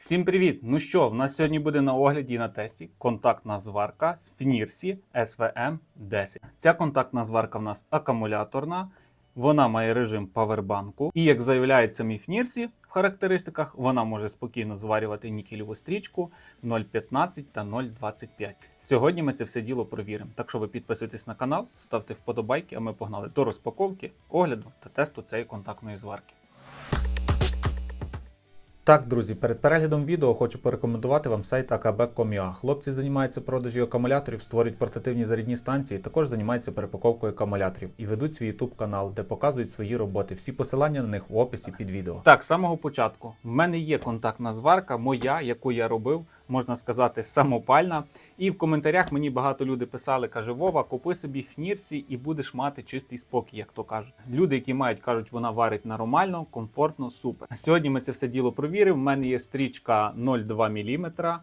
Всім привіт! Ну що, в нас сьогодні буде на огляді і на тесті контактна зварка з Фнірсі SVM 10. Ця контактна зварка в нас акумуляторна, вона має режим павербанку. І як заявляють самі Фнірсі в характеристиках, вона може спокійно зварювати нікелеву стрічку 0,15 та 0,25. Сьогодні ми це все діло провіримо. Так що ви підписуйтесь на канал, ставте вподобайки, а ми погнали до розпаковки, огляду та тесту цієї контактної зварки. Так, друзі, перед переглядом відео хочу порекомендувати вам сайт akb.com.ua. Хлопці займаються продажі акумуляторів, створюють портативні зарядні станції, також займаються перепаковкою акумуляторів і ведуть свій YouTube канал, де показують свої роботи. Всі посилання на них в описі під відео. Так, з самого початку. В мене є контактна зварка, моя, яку я робив, можна сказати, самопальна. І в коментарях мені багато людей писали, каже: Вова, купи собі фнірці і будеш мати чистий спокій, як то кажуть. Люди, які мають, кажуть, вона варить нормально, комфортно, супер. Сьогодні ми це все діло провіримо. В мене є стрічка 0,2 мм.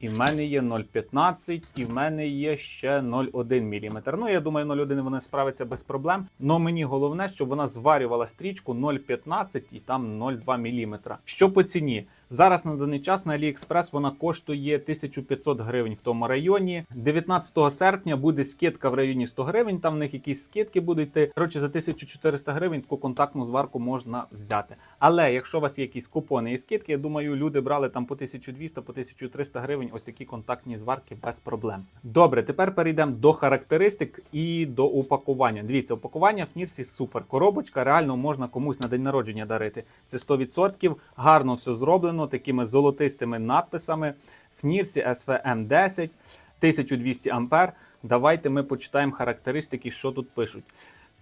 І в мене є 0,15, і в мене є ще 0,1 мм. Ну, я думаю, 0,1 вона справиться без проблем. Но мені головне, щоб вона зварювала стрічку 0,15 і там 0,2 мм. Що по ціні? Зараз на даний час на AliExpress вона коштує 1500 гривень в тому районі. 19 серпня буде скидка в районі 100 гривень. Там в них якісь скидки будуть йти. Коротше, за 1400 гривень таку контактну зварку можна взяти. Але якщо у вас є якісь купони і скидки, я думаю, люди брали там по 1200, по 1300 гривень. Ось такі контактні зварки без проблем. Добре, тепер перейдемо до характеристик і до упакування. Дивіться, упакування в Нірсі супер. Коробочка реально можна комусь на день народження дарити. Це 100%. Гарно все зроблено такими золотистими надписами. В Нірсі SVM 10 1200 ампер. Давайте ми почитаємо характеристики, що тут пишуть.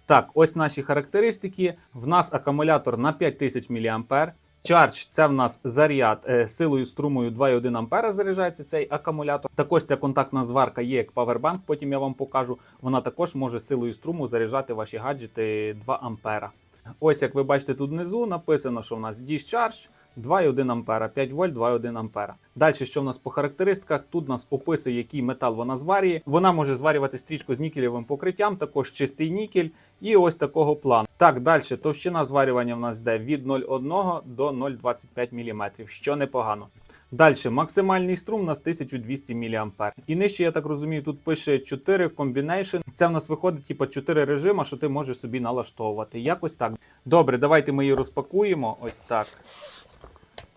Так, ось наші характеристики. В нас акумулятор на 5000 мА. Charge – це в нас заряд е, силою струмою 2,1 ампера заряджається цей акумулятор. Також ця контактна зварка є як павербанк, потім я вам покажу. Вона також може силою струму заряджати ваші гаджети 2 ампера. Ось як ви бачите тут внизу написано, що в нас Discharge 2,1 ампера, 5 вольт, 2,1 ампера. Далі, що в нас по характеристиках, тут нас описує, який метал вона зварює. Вона може зварювати стрічку з нікелевим покриттям, також чистий нікель і ось такого плану. Так, далі товщина зварювання в нас йде від 0,1 до 0,25 мм, що непогано. Далі максимальний струм у нас 1200 мА. І нижче, я так розумію, тут пише 4 combination. Це в нас виходить типу 4 режима, що ти можеш собі налаштовувати. Якось так. Добре, давайте ми її розпакуємо. Ось так.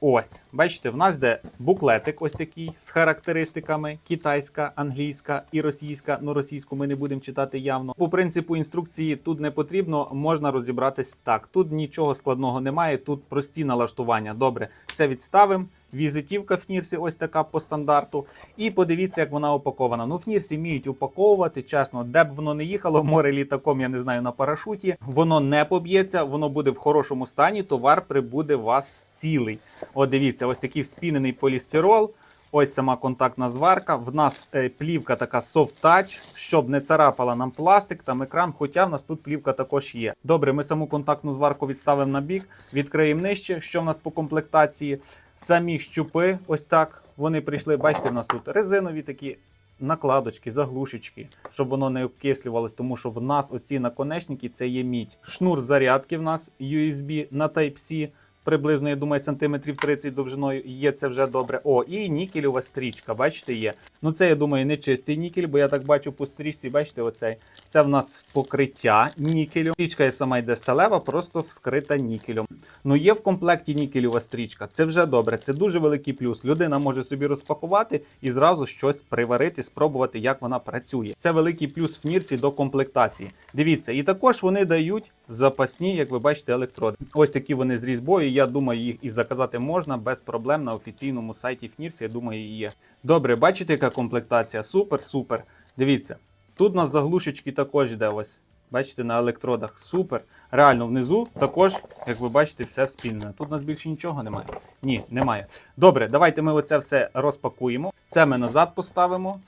Ось, бачите, в нас де буклетик ось такий з характеристиками: китайська, англійська і російська. Ну, російську ми не будемо читати явно. По принципу інструкції тут не потрібно, можна розібратись так. Тут нічого складного немає, тут прості налаштування. Добре, це відставимо. Візитівка в Нірсі ось така по стандарту. І подивіться, як вона упакована. Ну, в Нірсі вміють упаковувати. Чесно, де б воно не їхало, море літаком, я не знаю, на парашуті. Воно не поб'ється, воно буде в хорошому стані. Товар прибуде вас цілий. От дивіться, ось такий вспінений полістирол. Ось сама контактна зварка. В нас е, плівка така soft touch, щоб не царапала нам пластик там екран. Хоча в нас тут плівка також є. Добре, ми саму контактну зварку відставимо на бік, відкриємо нижче. Що в нас по комплектації? Самі щупи, ось так вони прийшли. Бачите, в нас тут резинові такі накладочки, заглушечки, щоб воно не обкислювалось, тому що в нас оці наконечники це є мідь. Шнур зарядки в нас USB на Type-C. Приблизно, я думаю, сантиметрів 30 довжиною є це вже добре. О, і нікелева стрічка, бачите, є. Ну це, я думаю, не чистий нікель, бо я так бачу по стрічці, бачите, оцей. Це в нас покриття нікелю. Стрічка сама йде сталева, просто вскрита нікелем. Ну є в комплекті нікелева стрічка. Це вже добре, це дуже великий плюс. Людина може собі розпакувати і зразу щось приварити, спробувати, як вона працює. Це великий плюс в Нірсі до комплектації. Дивіться, і також вони дають запасні, як ви бачите, електроди. Ось такі вони з різьбою. Я думаю, їх і заказати можна без проблем на офіційному сайті FNIRS, Я думаю, і є. Добре, бачите, яка комплектація? Супер, супер. Дивіться, тут у нас заглушечки також йде ось. Бачите, на електродах супер. Реально внизу також, як ви бачите, все спільне. Тут у нас більше нічого немає. Ні, немає. Добре, давайте ми оце все розпакуємо. Це ми назад поставимо.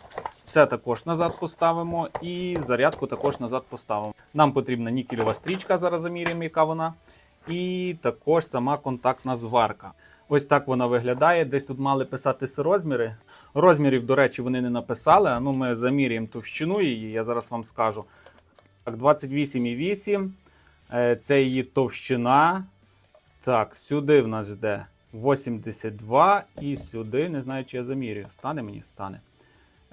Це також назад поставимо. І зарядку також назад поставимо. Нам потрібна нікельова стрічка, зараз заміряємо, яка вона. І також сама контактна зварка. Ось так вона виглядає. Десь тут мали писатися розміри. Розмірів, до речі, вони не написали. Ну, ми заміряємо товщину її, я зараз вам скажу. Так, 28,8. Е, Це її товщина. Так, сюди в нас йде 82 і сюди, не знаю, чи я замірюю. Стане мені? Стане.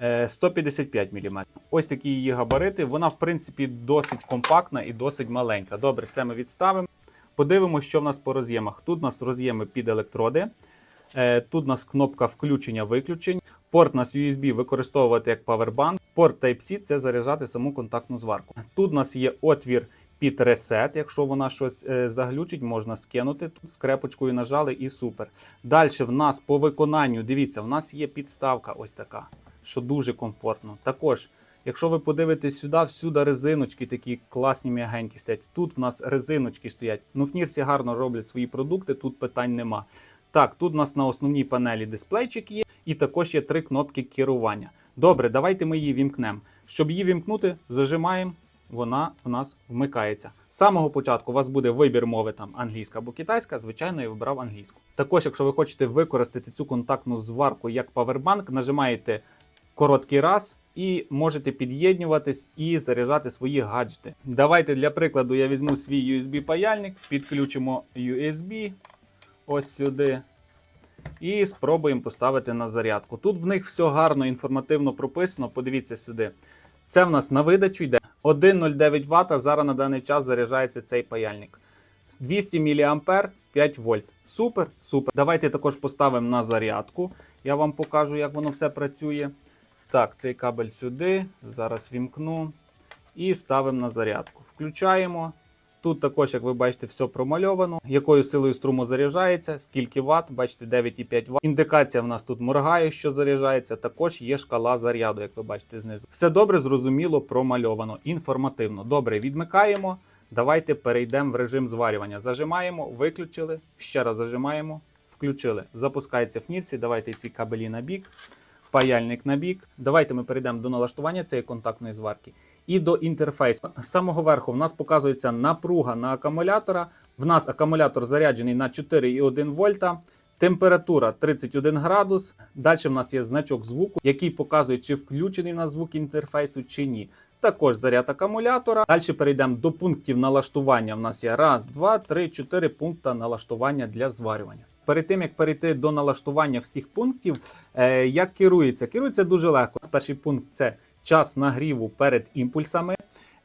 Е, 155 мм. Ось такі її габарити. Вона, в принципі, досить компактна і досить маленька. Добре, це ми відставимо. Подивимося, що в нас по роз'ємах. Тут у нас роз'єми під електроди. Е, Тут у нас кнопка включення-виключень. Порт у нас USB використовувати як павербанк. Порт Type-C це заряджати саму контактну зварку. Тут у нас є отвір під ресет. Якщо вона щось е, заглючить, можна скинути. Тут скрепочкою нажали і супер. Далі в нас по виконанню, дивіться, в нас є підставка ось така, що дуже комфортно. Також, якщо ви подивитесь сюди, всюди резиночки такі класні м'ягенькі стоять. Тут в нас резиночки стоять. Ну, в Нірсі гарно роблять свої продукти, тут питань нема. Так, тут у нас на основній панелі дисплейчик є, і також є три кнопки керування. Добре, давайте ми її вімкнемо. Щоб її вімкнути, зажимаємо, вона у нас вмикається. З самого початку у вас буде вибір мови там англійська або китайська. Звичайно, я вибрав англійську. Також, якщо ви хочете використати цю контактну зварку як павербанк, нажимаєте короткий раз і можете під'єднуватись і заряджати свої гаджети. Давайте для прикладу я візьму свій USB паяльник, підключимо USB ось сюди. І спробуємо поставити на зарядку. Тут в них все гарно інформативно прописано. Подивіться сюди. Це в нас на видачу йде 1,09 Вт. Зараз на даний час заряджається цей паяльник. 200 мА 5 вольт. Супер, супер. Давайте також поставимо на зарядку. Я вам покажу, як воно все працює. Так, цей кабель сюди. Зараз вімкну. І ставимо на зарядку. Включаємо. Тут також, як ви бачите, все промальовано. Якою силою струму заряджається, скільки ватт, бачите, 9,5 Вт. Індикація в нас тут моргає, що заряджається. Також є шкала заряду, як ви бачите знизу. Все добре, зрозуміло, промальовано, інформативно. Добре, відмикаємо. Давайте перейдемо в режим зварювання. Зажимаємо, виключили. Ще раз зажимаємо, включили. Запускається в нірці. Давайте ці кабелі на бік, паяльник на бік. Давайте ми перейдемо до налаштування цієї контактної зварки і до інтерфейсу. З самого верху в нас показується напруга на акумулятора. В нас акумулятор заряджений на 4,1 вольта. Температура 31 градус. Далі в нас є значок звуку, який показує, чи включений на звук інтерфейсу, чи ні. Також заряд акумулятора. Далі перейдемо до пунктів налаштування. В нас є раз, два, три, чотири пункти налаштування для зварювання. Перед тим як перейти до налаштування всіх пунктів, е, як керується? Керується дуже легко. Перший пункт це час нагріву перед імпульсами.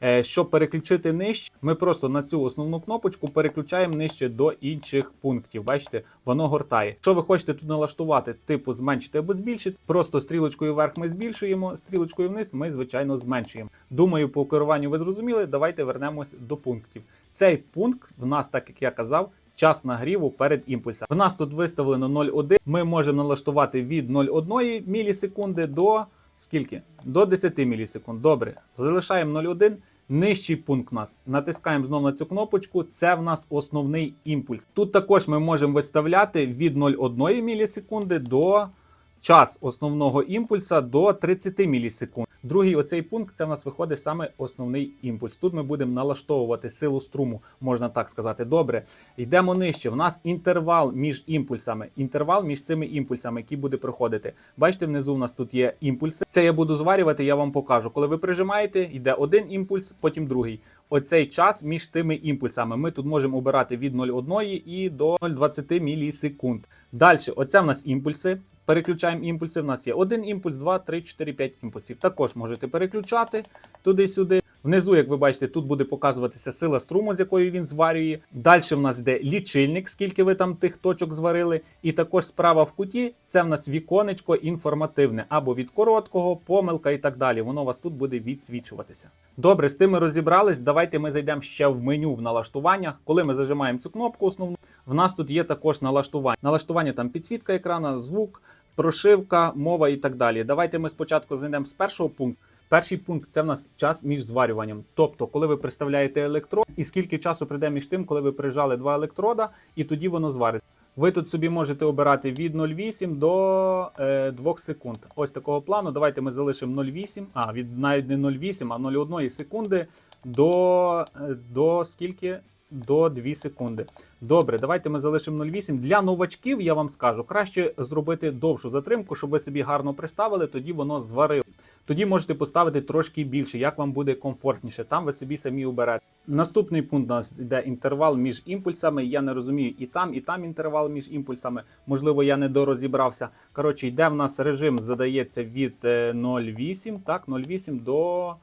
Е, Щоб переключити нижче, ми просто на цю основну кнопочку переключаємо нижче до інших пунктів. Бачите, воно гортає. Якщо ви хочете тут налаштувати, типу зменшити або збільшити, просто стрілочкою вверх ми збільшуємо, стрілочкою вниз ми, звичайно, зменшуємо. Думаю, по керуванню ви зрозуміли. Давайте вернемось до пунктів. Цей пункт в нас, так як я казав, час нагріву перед імпульсом. В нас тут виставлено 0,1. Ми можемо налаштувати від 0,1 мілісекунди до скільки? До 10 мілісекунд. Добре. Залишаємо 0,1. Нижчий пункт у нас. Натискаємо знову на цю кнопочку. Це в нас основний імпульс. Тут також ми можемо виставляти від 0,1 мілісекунди до час основного імпульса до 30 мілісекунд. Другий оцей пункт це в нас виходить саме основний імпульс. Тут ми будемо налаштовувати силу струму, можна так сказати. Добре, йдемо нижче. В нас інтервал між імпульсами. Інтервал між цими імпульсами, який буде проходити. Бачите, внизу в нас тут є імпульси. Це я буду зварювати, я вам покажу. Коли ви прижимаєте, йде один імпульс, потім другий. Оцей час між тими імпульсами. Ми тут можемо обирати від 0,1 і до 0,20 мілісекунд. Далі, оце в нас імпульси. Переключаємо імпульси. В нас є один імпульс, 2, 3, 4, 5 імпульсів. Також можете переключати туди-сюди. Внизу, як ви бачите, тут буде показуватися сила струму, з якою він зварює. Далі в нас йде лічильник, скільки ви там тих точок зварили. І також справа в куті це в нас віконечко інформативне або від короткого, помилка і так далі. Воно у вас тут буде відсвічуватися. Добре, з тим ми розібрались. Давайте ми зайдемо ще в меню в налаштуваннях. Коли ми зажимаємо цю кнопку основну, в нас тут є також налаштування. Налаштування там підсвітка екрана, звук, прошивка, мова і так далі. Давайте ми спочатку знайдемо з першого пункту. Перший пункт це в нас час між зварюванням. Тобто, коли ви приставляєте електрод, і скільки часу прийде між тим, коли ви прижали два електрода, і тоді воно зварить. Ви тут собі можете обирати від 0,8 до е, 2 секунд. Ось такого плану. Давайте ми залишимо 0,8, а від навіть не 0,8, а 0,1 секунди до, е, до скільки? До 2 секунди. Добре, давайте ми залишимо 0,8. Для новачків я вам скажу, краще зробити довшу затримку, щоб ви собі гарно приставили, тоді воно зварило. Тоді можете поставити трошки більше, як вам буде комфортніше. Там ви собі самі оберете. Наступний пункт у нас йде інтервал між імпульсами. Я не розумію і там, і там інтервал між імпульсами. Можливо, я не дорозібрався. Коротше, йде в нас режим, задається від е, 0,8, так, 0,8 до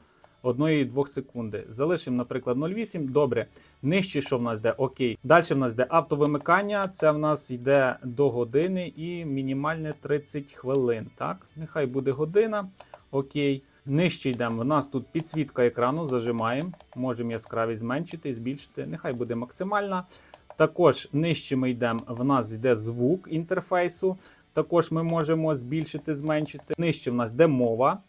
1-2 секунди. Залишимо, наприклад, 0,8. Добре. Нижче, що в нас йде? Окей. Далі в нас йде автовимикання. Це в нас йде до години і мінімальне 30 хвилин. Так, нехай буде година. Окей. Нижче йдемо. У нас тут підсвітка екрану, зажимаємо. Можемо яскравість зменшити, збільшити. Нехай буде максимальна. Також нижче ми йдемо. В нас йде звук інтерфейсу. Також ми можемо збільшити, зменшити. Нижче в нас йде мова.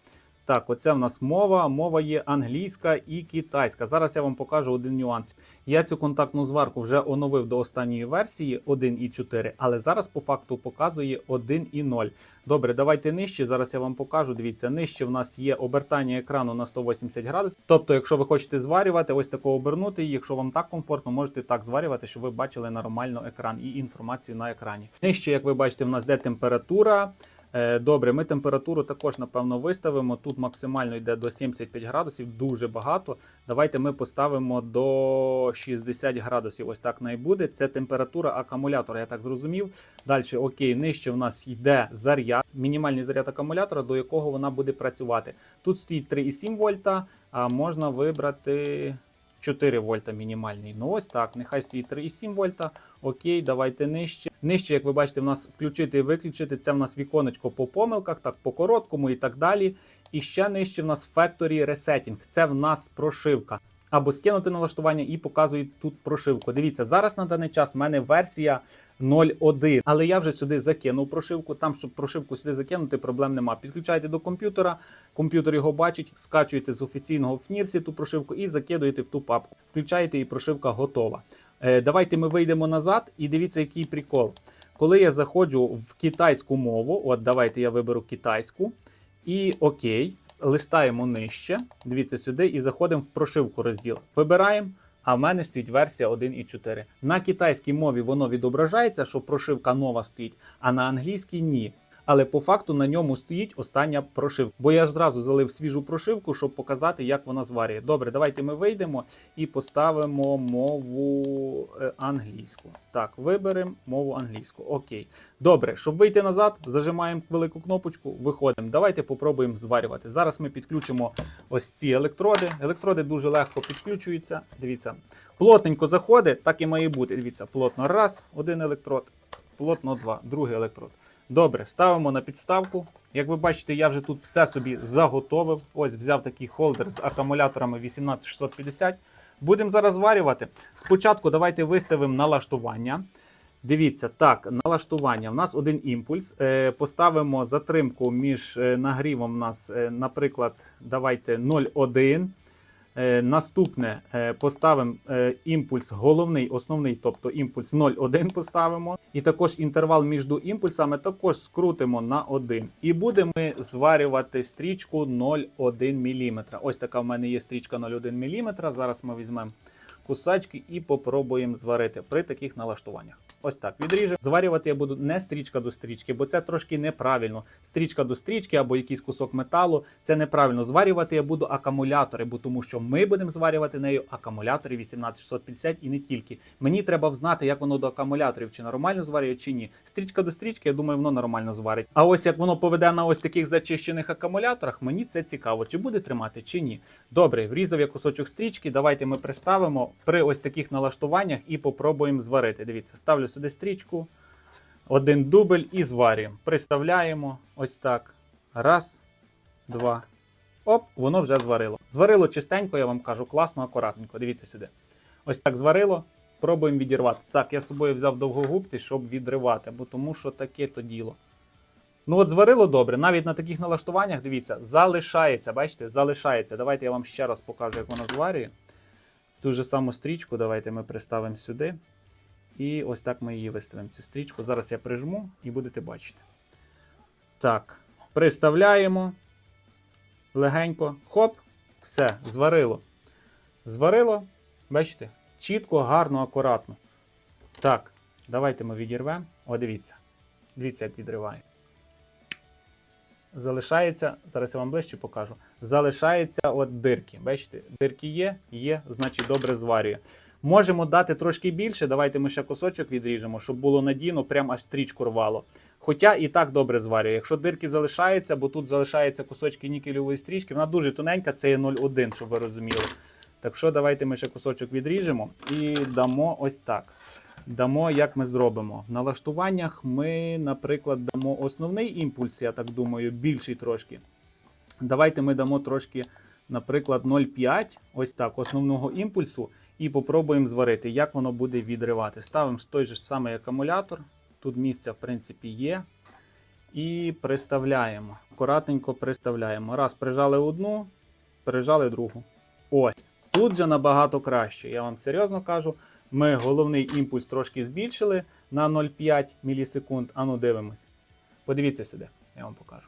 Так, оце в нас мова. Мова є англійська і китайська. Зараз я вам покажу один нюанс. Я цю контактну зварку вже оновив до останньої версії 1.4, але зараз по факту показує 1.0. Добре, давайте нижче. Зараз я вам покажу. Дивіться, нижче в нас є обертання екрану на 180 градусів. Тобто, якщо ви хочете зварювати, ось такого обернути, і якщо вам так комфортно, можете так зварювати, щоб ви бачили нормально екран і інформацію на екрані. Нижче, як ви бачите, в нас де температура. Е, Добре, ми температуру також, напевно, виставимо. Тут максимально йде до 75 градусів, дуже багато. Давайте ми поставимо до 60 градусів. Ось так не буде. Це температура акумулятора, я так зрозумів. Далі, окей, нижче в нас йде заряд, мінімальний заряд акумулятора, до якого вона буде працювати. Тут стоїть 3,7 вольта, а можна вибрати 4 вольта мінімальний. Ну ось так, нехай стоїть 3,7 вольта. Окей, давайте нижче. Нижче, як ви бачите, в нас включити і виключити. Це в нас віконечко по помилках, так по короткому і так далі. І ще нижче в нас Factory Resetting. Це в нас прошивка. Або скинути налаштування і показує тут прошивку. Дивіться, зараз на даний час в мене версія 0.1, але я вже сюди закинув прошивку. Там, щоб прошивку сюди закинути, проблем нема. Підключаєте до комп'ютера, комп'ютер його бачить, скачуєте з офіційного ФНІРСі ту прошивку і закидуєте в ту папку. Включаєте і прошивка готова. Е, давайте ми вийдемо назад і дивіться, який прикол. Коли я заходжу в китайську мову, от давайте я виберу китайську і окей, листаємо нижче. Дивіться сюди і заходимо в прошивку розділ. Вибираємо. А в мене стоїть версія 1.4. На китайській мові воно відображається, що прошивка нова стоїть, а на англійській ні. Але по факту на ньому стоїть остання прошивка. Бо я зразу залив свіжу прошивку, щоб показати, як вона зварює. Добре, давайте ми вийдемо і поставимо мову е, англійську. Так, виберемо мову англійську. Окей. Добре, щоб вийти назад, зажимаємо велику кнопочку, виходимо. Давайте попробуємо зварювати. Зараз ми підключимо ось ці електроди. Електроди дуже легко підключуються. Дивіться, плотненько заходить, так і має бути. Дивіться, плотно раз, один електрод, плотно два, другий електрод. Добре, ставимо на підставку. Як ви бачите, я вже тут все собі заготовив. Ось взяв такий холдер з акумуляторами 18650. Будемо зараз зварювати. Спочатку давайте виставимо налаштування. Дивіться, так, налаштування. У нас один імпульс. Е, поставимо затримку між е, нагрівом. У нас, е, наприклад, давайте 0,1. Е, Наступне е, поставимо е, імпульс головний, основний, тобто імпульс 0,1 поставимо. І також інтервал між імпульсами також скрутимо на 1. І будемо зварювати стрічку 0,1 мм. Ось така в мене є стрічка 0,1 мм. Зараз ми візьмемо кусачки і попробуємо зварити при таких налаштуваннях. Ось так відріжемо. Зварювати я буду не стрічка до стрічки, бо це трошки неправильно. Стрічка до стрічки або якийсь кусок металу. Це неправильно. Зварювати я буду акумулятори, бо тому що ми будемо зварювати нею акумулятори 18650 і не тільки. Мені треба знати, як воно до акумуляторів, чи нормально зварює, чи ні. Стрічка до стрічки, я думаю, воно нормально зварить. А ось як воно поведе на ось таких зачищених акумуляторах, мені це цікаво, чи буде тримати, чи ні. Добре, врізав я кусочок стрічки. Давайте ми приставимо при ось таких налаштуваннях і попробуємо зварити. Дивіться, ставлю сюди стрічку, один дубль і зварюємо. Приставляємо ось так. Раз, два. Оп, воно вже зварило. Зварило чистенько, я вам кажу, класно, акуратненько. Дивіться сюди. Ось так зварило. Пробуємо відірвати. Так, я з собою взяв довгогубці, щоб відривати, бо тому що таке то діло. Ну от зварило добре, навіть на таких налаштуваннях, дивіться, залишається, бачите, залишається. Давайте я вам ще раз покажу, як вона зварює. Ту же саму стрічку, давайте ми приставимо сюди. І ось так ми її виставимо, цю стрічку. Зараз я прижму і будете бачити. Так, приставляємо. Легенько. Хоп, все, зварило. Зварило, бачите? Чітко, гарно, акуратно. Так, давайте ми відірвемо. О, дивіться. Дивіться, як відриває. Залишається, зараз я вам ближче покажу. Залишається от дирки. Бачите, дирки є, є, значить добре зварює. Можемо дати трошки більше. Давайте ми ще кусочок відріжемо, щоб було надійно, прям аж стрічку рвало. Хоча і так добре зварює. Якщо дирки залишаються, бо тут залишаються кусочки нікелевої стрічки, вона дуже тоненька, це є 0,1, щоб ви розуміли. Так що давайте ми ще кусочок відріжемо і дамо ось так. Дамо, як ми зробимо. В налаштуваннях ми, наприклад, дамо основний імпульс, я так думаю, більший трошки. Давайте ми дамо трошки, наприклад, 0,5, ось так, основного імпульсу, і попробуємо зварити, як воно буде відривати. Ставимо той же самий акумулятор. Тут місця, в принципі, є. І приставляємо. Акуратненько приставляємо. Раз, прижали одну, прижали другу. Ось. Тут же набагато краще. Я вам серйозно кажу. Ми головний імпульс трошки збільшили на 0,5 мілісекунд. Ану, дивимось. Подивіться сюди, я вам покажу.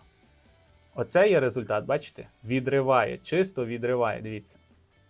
Оце є результат, бачите? Відриває, чисто відриває. Дивіться.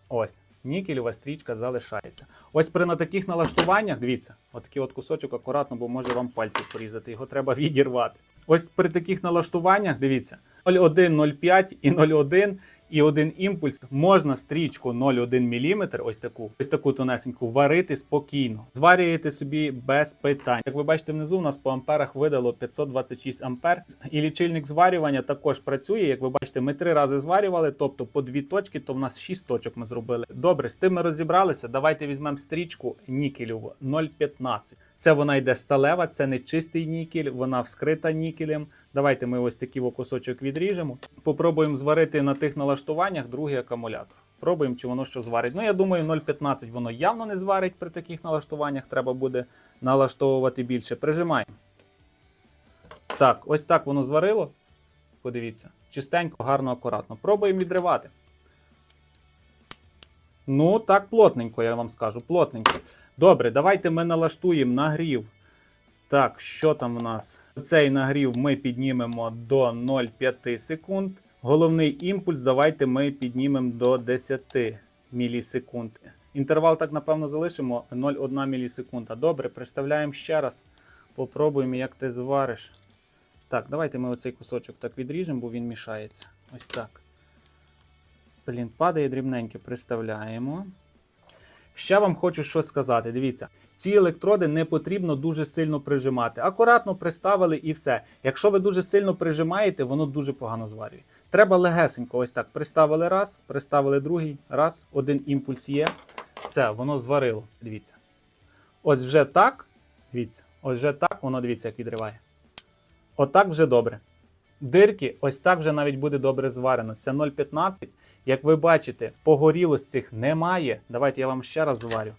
Ось. Нікелева стрічка залишається. Ось при на таких налаштуваннях, дивіться, отакий от кусочок акуратно, бо може вам пальці порізати. Його треба відірвати. Ось при таких налаштуваннях, дивіться, 0,1, 0,5 і 0,1 і один імпульс можна стрічку 0,1 мм, ось таку, ось таку тонесеньку, варити спокійно. Зварюєте собі без питань. Як ви бачите, внизу у нас по амперах видало 526 ампер. І лічильник зварювання також працює. Як ви бачите, ми три рази зварювали, тобто по дві точки, то в нас 6 точок ми зробили. Добре, з тим ми розібралися. Давайте візьмемо стрічку нікелеву 0,15. Це вона йде сталева, це не чистий нікель, вона вскрита нікелем. Давайте ми ось такий кусочок відріжемо. Попробуємо зварити на тих налаштуваннях другий акумулятор. Пробуємо, чи воно що зварить. Ну, я думаю, 0,15 воно явно не зварить при таких налаштуваннях. Треба буде налаштовувати більше. Прижимаємо. Так, ось так воно зварило. Подивіться. Чистенько, гарно, акуратно. Пробуємо відривати. Ну, так, плотненько, я вам скажу, плотненько. Добре, давайте ми налаштуємо нагрів. Так, що там у нас? Цей нагрів ми піднімемо до 0,5 секунд. Головний імпульс давайте ми піднімемо до 10 мілісекунд. Інтервал так, напевно, залишимо 0,1 мілісекунда. Добре, представляємо ще раз. Попробуємо, як ти звариш. Так, давайте ми оцей кусочок так відріжемо, бо він мішається. Ось так. Блін, падає дрібненьке, приставляємо. Ще вам хочу щось сказати. Дивіться, ці електроди не потрібно дуже сильно прижимати. Акуратно приставили і все. Якщо ви дуже сильно прижимаєте, воно дуже погано зварює. Треба легесенько, ось так. Приставили раз, приставили другий, раз, один імпульс є. Все, воно зварило. Дивіться. Ось вже так. Дивіться, ось вже так, воно дивіться, як відриває. Отак вже добре. Дирки, ось так вже навіть буде добре зварено. Це 0,15. Як ви бачите, погорілость цих немає. Давайте я вам ще раз зварю,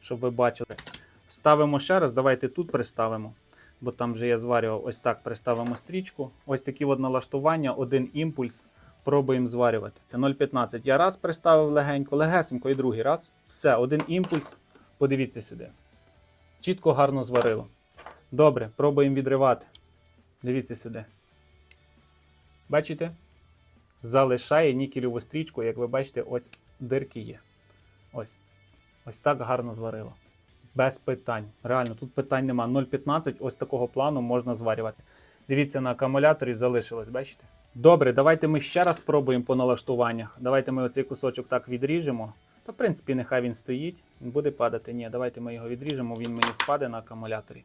щоб ви бачили. Ставимо ще раз, давайте тут приставимо, бо там вже я зварював. Ось так приставимо стрічку. Ось такі от налаштування, один імпульс. Пробуємо зварювати. Це 0,15. Я раз приставив легенько, легесенько і другий раз. Все, один імпульс. Подивіться сюди. Чітко гарно зварило. Добре, пробуємо відривати. Дивіться сюди. Бачите? Залишає нікелеву стрічку, як ви бачите, ось дирки є. Ось. Ось так гарно зварило. Без питань. Реально, тут питань нема. 0,15 ось такого плану можна зварювати. Дивіться, на акумуляторі залишилось, бачите? Добре, давайте ми ще раз спробуємо по налаштуваннях. Давайте ми оцей кусочок так відріжемо. Та, в принципі, нехай він стоїть, він буде падати. Ні, давайте ми його відріжемо, він мені впаде на акумуляторі.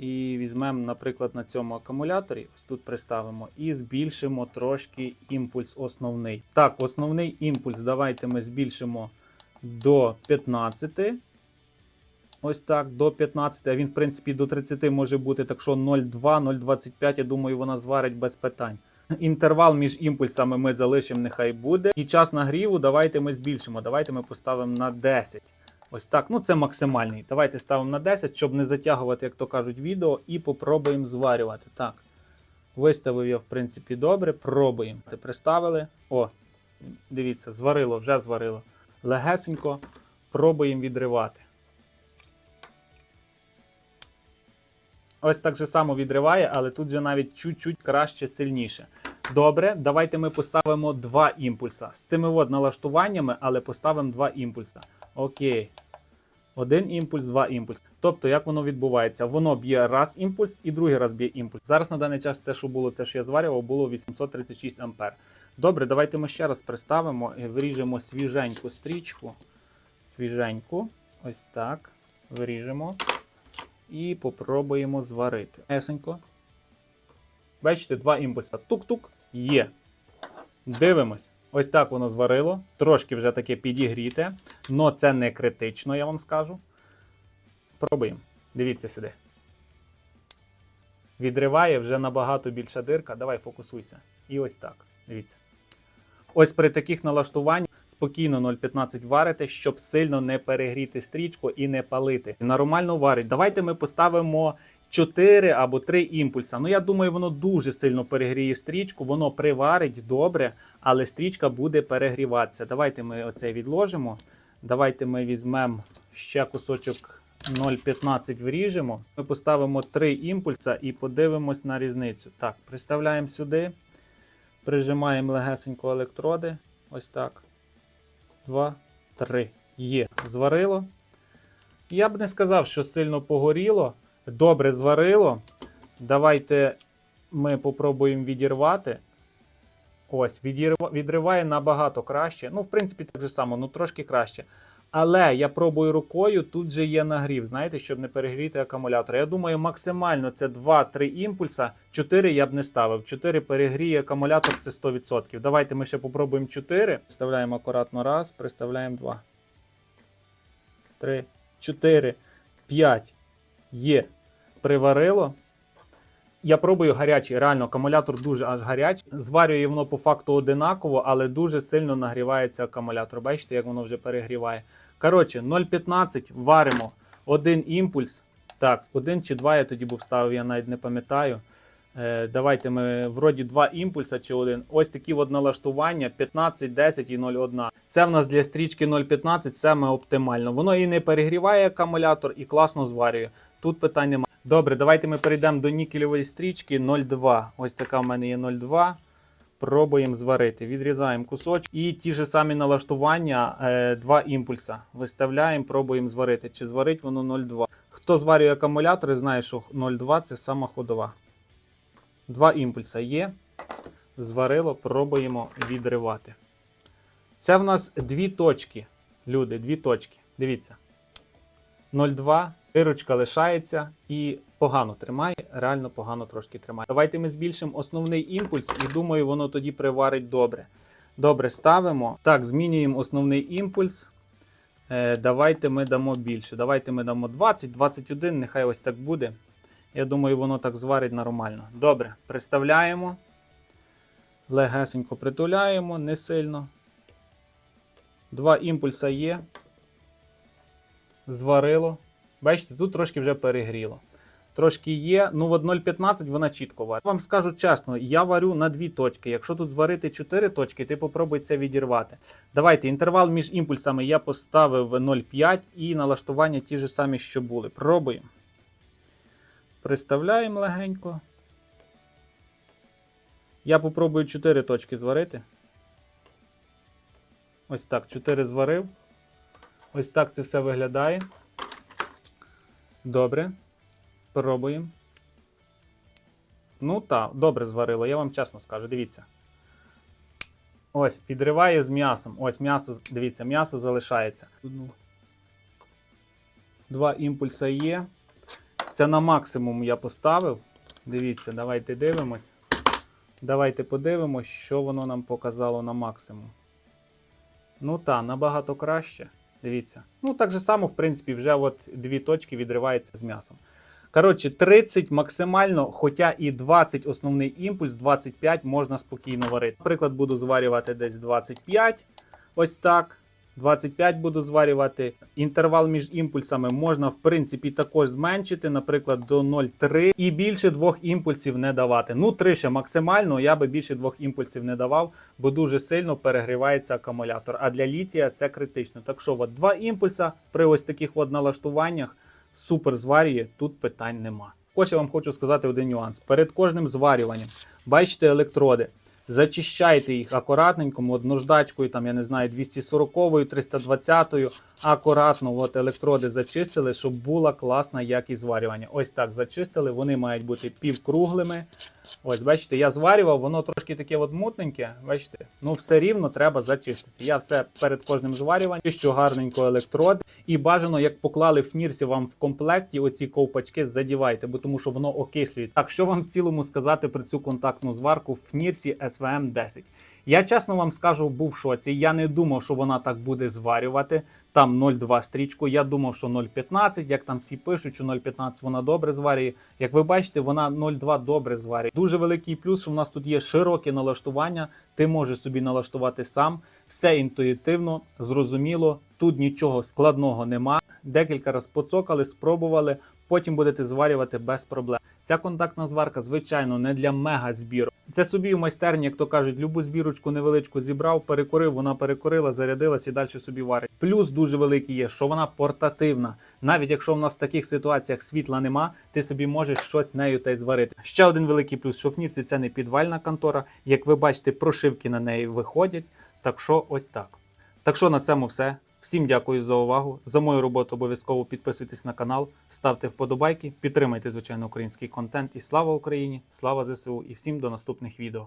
І візьмемо, наприклад, на цьому акумуляторі, ось тут приставимо, і збільшимо трошки імпульс основний. Так, основний імпульс давайте ми збільшимо до 15. Ось так, до 15, а він, в принципі, до 30 може бути, так що 0,2, 0,25, я думаю, вона зварить без питань. Інтервал між імпульсами ми залишимо, нехай буде. І час нагріву давайте ми збільшимо. Давайте ми поставимо на 10. Ось так. Ну це максимальний. Давайте ставимо на 10, щоб не затягувати, як то кажуть, відео, і попробуємо зварювати. Так. Виставив я, в принципі, добре. Пробуємо. Приставили. О, дивіться, зварило, вже зварило. Легесенько пробуємо відривати. Ось так же само відриває, але тут же навіть чуть-чуть краще, сильніше. Добре, давайте ми поставимо два імпульса. З тими от налаштуваннями, але поставимо два імпульса. Окей. Один імпульс, два імпульс. Тобто, як воно відбувається? Воно б'є раз імпульс і другий раз б'є імпульс. Зараз на даний час те, що було, це що я зварював, було 836 ампер. Добре, давайте ми ще раз приставимо і виріжемо свіженьку стрічку. Свіженьку. Ось так. Виріжемо. І попробуємо зварити. Есенько. Бачите, два імпульса. Тук-тук. Є. Дивимось. Ось так воно зварило. Трошки вже таке підігріте. Но це не критично, я вам скажу. Пробуємо. Дивіться сюди. Відриває вже набагато більша дирка. Давай фокусуйся. І ось так. Дивіться. Ось при таких налаштуваннях спокійно 0,15 варите, щоб сильно не перегріти стрічку і не палити. Нормально варить. Давайте ми поставимо 4 або 3 імпульса. Ну, я думаю, воно дуже сильно перегріє стрічку, воно приварить добре, але стрічка буде перегріватися. Давайте ми оце відложимо. Давайте ми візьмемо ще кусочок 0,15 вріжемо. Ми поставимо 3 імпульса і подивимось на різницю. Так, приставляємо сюди. Прижимаємо легесенько електроди. Ось так. Два, три. Є. Зварило. Я б не сказав, що сильно погоріло. Добре зварило. Давайте ми попробуємо відірвати. Ось, відірва- відриває набагато краще. Ну, в принципі, так же само, ну трошки краще. Але я пробую рукою, тут же є нагрів, знаєте, щоб не перегріти акумулятор. Я думаю, максимально це 2-3 імпульса. 4 я б не ставив. 4 перегріє акумулятор це 100%. Давайте ми ще попробуємо 4. Вставляємо акуратно раз, приставляємо 2. 3, 4, 5. Є. Приварило. Я пробую гарячий. Реально, акумулятор дуже аж гарячий. Зварює воно по факту одинаково, але дуже сильно нагрівається акумулятор. Бачите, як воно вже перегріває. Коротше, 0,15 варимо один імпульс. Так, один чи два я тоді був ставив, я навіть не пам'ятаю. Е, давайте ми вроді два імпульса чи один. Ось такі от налаштування 15, 10 і 0,1. Це в нас для стрічки 0,15 саме оптимально. Воно і не перегріває акумулятор, і класно зварює. Тут питань немає. Добре, давайте ми перейдемо до нікельової стрічки 0,2. Ось така в мене є 0,2. Пробуємо зварити. Відрізаємо кусочок. І ті ж самі налаштування, е, два імпульса. Виставляємо, пробуємо зварити. Чи зварить воно 0,2. Хто зварює акумулятори, знає, що 0,2 це сама ходова. Два імпульса є. Зварило, пробуємо відривати. Це в нас дві точки. Люди, дві точки. Дивіться. 0,2. Дирочка лишається і погано тримає, реально погано трошки тримає. Давайте ми збільшимо основний імпульс і думаю, воно тоді приварить добре. Добре, ставимо. Так, змінюємо основний імпульс. Е, давайте ми дамо більше. Давайте ми дамо 20, 21, нехай ось так буде. Я думаю, воно так зварить нормально. Добре, приставляємо. Легесенько притуляємо, не сильно. Два імпульса є. Зварило. Бачите, тут трошки вже перегріло. Трошки є, ну от 0,15 вона чітко варить. Вам скажу чесно, я варю на дві точки. Якщо тут зварити 4 точки, ти попробуй це відірвати. Давайте, інтервал між імпульсами я поставив 0,5 і налаштування ті ж самі, що були. Пробуємо. Приставляємо легенько. Я попробую 4 точки зварити. Ось так, 4 зварив. Ось так це все виглядає. Добре. Пробуємо. Ну так, добре зварило, я вам чесно скажу. Дивіться. Ось, підриває з м'ясом. Ось м'ясо, дивіться, м'ясо залишається. Два імпульса є. Це на максимум я поставив. Дивіться, давайте дивимось. Давайте подивимось, що воно нам показало на максимум. Ну так, набагато краще. Дивіться. Ну, так же само, в принципі, вже от дві точки відриваються з м'ясом. Коротше, 30 максимально, хоча і 20 основний імпульс, 25 можна спокійно варити. Наприклад, буду зварювати десь 25. Ось так. 25 буду зварювати. Інтервал між імпульсами можна, в принципі, також зменшити, наприклад, до 0,3 і більше двох імпульсів не давати. Ну, 3 ще максимально, я би більше двох імпульсів не давав, бо дуже сильно перегрівається акумулятор. А для літія це критично. Так що, от, два імпульса при ось таких от налаштуваннях супер зварює, тут питань нема. Також я вам хочу сказати один нюанс. Перед кожним зварюванням бачите електроди. Зачищайте їх акуратненько, от наждачкою, там, я не знаю, 240-ю, 320-ю. Акуратно от електроди зачистили, щоб була класна якість зварювання. Ось так зачистили. Вони мають бути півкруглими. Ось, бачите, я зварював, воно трошки таке от мутненьке. Бачите, ну все рівно треба зачистити. Я все перед кожним зварюванням чищу гарненько електрод. І бажано, як поклали в нірсі вам в комплекті, оці ковпачки задівайте, бо тому що воно окислює. Так що вам в цілому сказати про цю контактну зварку в нірсі SVM 10? Я чесно вам скажу, був в шоці. Я не думав, що вона так буде зварювати. Там 0,2 стрічку. Я думав, що 0,15, як там всі пишуть, що 0,15 вона добре зварює. Як ви бачите, вона 0,2 добре зварює. Дуже великий плюс, що в нас тут є широке налаштування. Ти можеш собі налаштувати сам. Все інтуїтивно, зрозуміло. Тут нічого складного нема. Декілька разів поцокали, спробували. Потім будете зварювати без проблем. Ця контактна зварка, звичайно, не для мега збіру. Це собі в майстерні, як то кажуть, любу збірочку невеличку зібрав, перекурив, вона перекурила, зарядилась і далі собі варить. Плюс дуже великий є, що вона портативна. Навіть якщо в нас в таких ситуаціях світла нема, ти собі можеш щось нею та й зварити. Ще один великий плюс, Нірці це не підвальна контора. Як ви бачите, прошивки на неї виходять. Так що ось так. Так що на цьому все. Всім дякую за увагу. За мою роботу обов'язково підписуйтесь на канал, ставте вподобайки, підтримайте звичайно український контент. І слава Україні! Слава ЗСУ! І всім до наступних відео.